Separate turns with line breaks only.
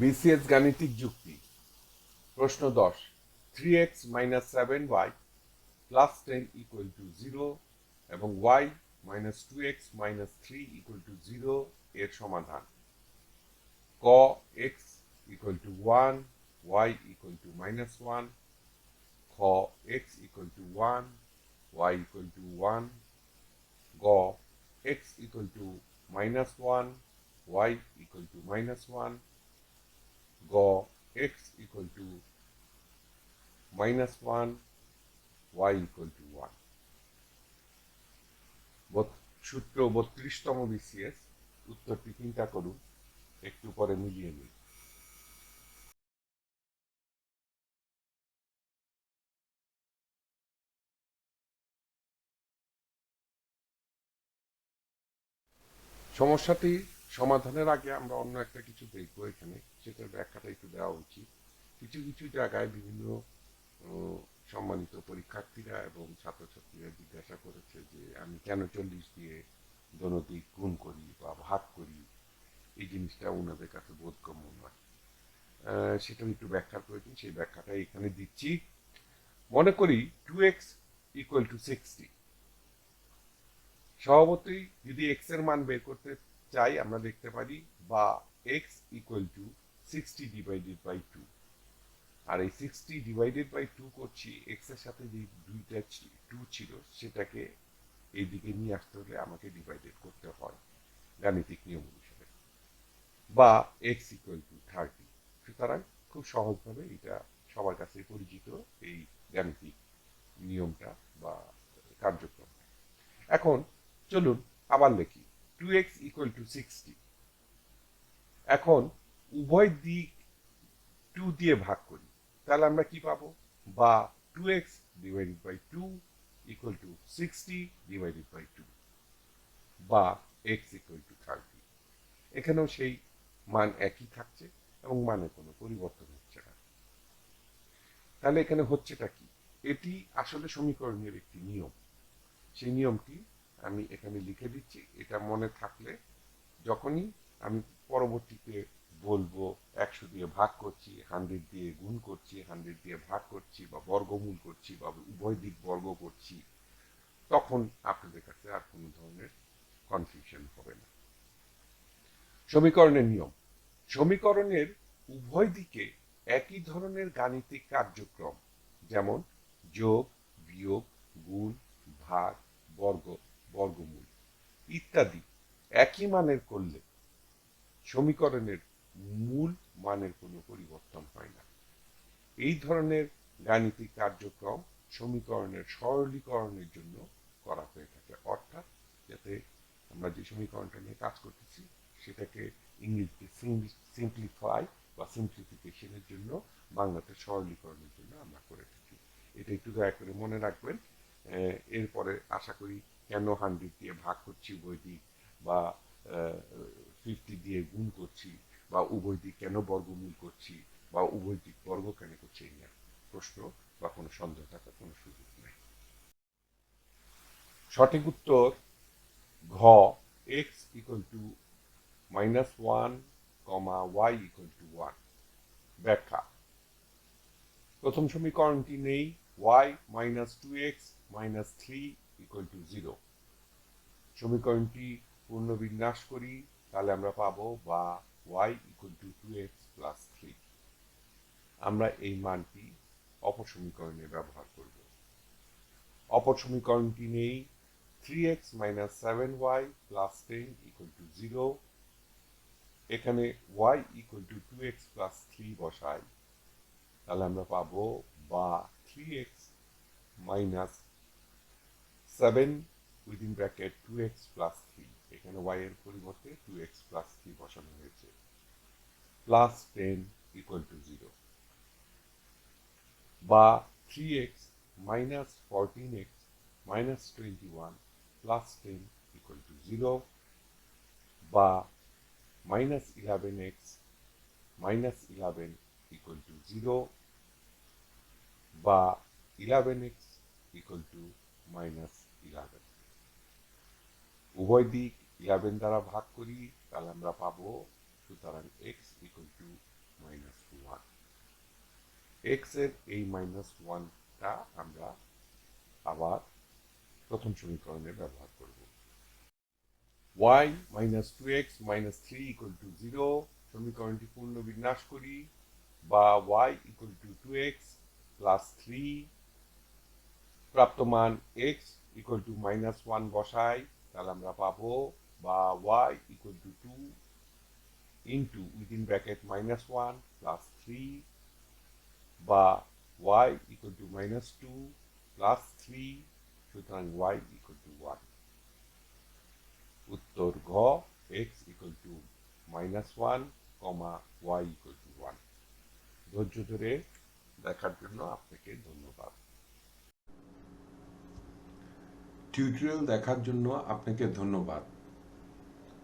BCS গাণিতিক যুক্তি। প্রশ্ন দশ। Three x minus seven y plus ten equal to zero এবং y minus two x minus three equal to zero এর সমাধান। ক x equal to one y equal to minus one খ x equal to one y equal to one গ x equal to minus one y equal to minus one গ x equal to minus one y equal to one সূত্র বত্রিশতম BCS উত্তরটি চিন্তা করুন, একটু পরে মিলিয়ে নিন। সমস্যাটি সমাধানের আগে আমরা অন্য একটা কিছু দেখব এখানে, সেটার ব্যাখ্যাটা একটু দেওয়া উচিত। কিছু কিছু জায়গায় বিভিন্ন সম্মানিত পরীক্ষার্থীরা এবং ছাত্রছাত্রীরা জিজ্ঞাসা করেছে যে, আমি কেন চল্লিশ দিয়ে দনদিক গুণ করি বা ভাগ করি? এই জিনিসটা ওনাদের কাছে বোধগম্য নয়। সেটা একটু ব্যাখ্যা প্রয়োজন সেই ব্যাখ্যাটা এখানে দিচ্ছি। মনে করি two x equal to sixty. স্বভাবতই যদি এক্সের মান বের করতে চাই আমরা দেখতে পারি বা x equal to sixty divided by two আর এই সিক্সটি ডিভাইডেড বাই টু করছি এক্সের সাথে যে দুইটা টু ছিল, সেটাকে এইদিকে নিয়ে আসতে হলে আমাকে ডিভাইডেড করতে হয় গাণিতিক নিয়ম অনুসারে। বা এক্স ইকুয়াল টু থার্টি সুতরাং খুব সহজভাবে এটা সবার কাছে পরিচিত এই গাণিতিক নিয়মটা বা কার্যক্রম এখন চলুন আবার লিখি। টু এক্স ইকুয়াল টু এখন উভয় দিক টু দিয়ে ভাগ করি, তাহলে আমরা কি পাবো? বা two x divided by two equal to sixty divided by two বা এক্স ইকুয়াল টু থার্টি এখানেও সেই মান একই থাকছে এবং মানে কোনো পরিবর্তন হচ্ছে না। তাহলে এখানে হচ্ছেটা কি? এটি আসলে সমীকরণের একটি নিয়ম। সেই নিয়মটি আমি এখানে লিখে দিচ্ছি, এটা মনে থাকলে যখনই আমি পরবর্তীতে বলব, একশো দিয়ে ভাগ করছি হান্ড্রেড দিয়ে গুণ করছি হান্ড্রেড দিয়ে ভাগ করছি, বা বর্গমূল করছি, বা উভয় দিক বর্গ করছি, তখন আপনাদের কাছে আর কোনো ধরনের কনফিউশন হবে না। সমীকরণের নিয়ম। সমীকরণের উভয় দিকে একই ধরনের গাণিতিক কার্যক্রম, যেমন যোগ বিয়োগ গুণ ভাগ বর্গ বর্গমূল ইত্যাদি একই মানের করলে সমীকরণের মূল মানের কোনো পরিবর্তন হয় না। এই ধরনের গাণিতিক কার্যক্রম সমীকরণের সরলীকরণের জন্য করা হয়ে থাকে। অর্থাৎ যাতে আমরা যে সমীকরণটা নিয়ে কাজ করতেছি, সেটাকে ইংরেজিতে সিম্পলিফাই বা সিম্পলিফিকেশনের জন্য বাংলাতে সরলীকরণের জন্য আমরা করে থাকি। এটা একটু দয়া করে মনে রাখবেন। এরপরে আশা করি কেন হান্ড্রেড দিয়ে ভাগ করছি উভয় দিক বা ফিফটি দিয়ে গুণ করছি বা উভয় দিক কেন বর্গমূল করছি বা উভয় দিক বর্গ কেন করছি এই নিয়ে প্রশ্ন বা কোনো সন্দেহ থাকার কোনো সুযোগ নেই। সঠিক উত্তর ঘ x equal to minus one comma y equal to one ব্যাখ্যা। প্রথম সমীকরণটি নেই y minus two x minus three equal to zero সমীকরণটি পূর্ণবিন্যাস করি, তাহলে আমরা পাবো বা y equal to two x plus three আমরা এই মানটি অপর সমীকরণে ব্যবহার করব। অপর সমীকরণটি নেই। Three x minus seven y plus ten equal to zero এখানে y equal to two x plus three বসাই। তাহলে আমরা পাবো বা three x minus seven within bracket two x plus three এখানে ওয়াই এর পরিবর্তে টু এক্স প্লাস থ্রি বসানো হয়েছে। Plus ten equal to zero বা three x minus fourteen x minus twenty one plus ten equal to zero বা minus eleven x minus eleven equal to zero বা eleven x equal to minus eleven উভয় দিক eleven দ্বারা ভাগ করি, তাহলে আমরা পাবো সুতরাং x equal to minus one এক্সের এই মাইনাস ওয়ানটা আমরা আবার প্রথম সমীকরণে ব্যবহার করব। y minus two x minus three equal to zero সমীকরণটি পূর্ণ বিন্যাস করি, বা y equal to two x plus three প্রাপ্ত মান x equal to minus one বসাই, তাহলে আমরা পাবো বা y equal to two into within bracket minus one plus three বা y equal to minus two plus three সুতরাং y ইকুয়াল টু ওয়ান উত্তর ঘ, x equal to minus one comma y equal to one ধৈর্য ধরে দেখার জন্য আপনাকে ধন্যবাদ।
টিউটোরিয়াল দেখার জন্য আপনাকে ধন্যবাদ।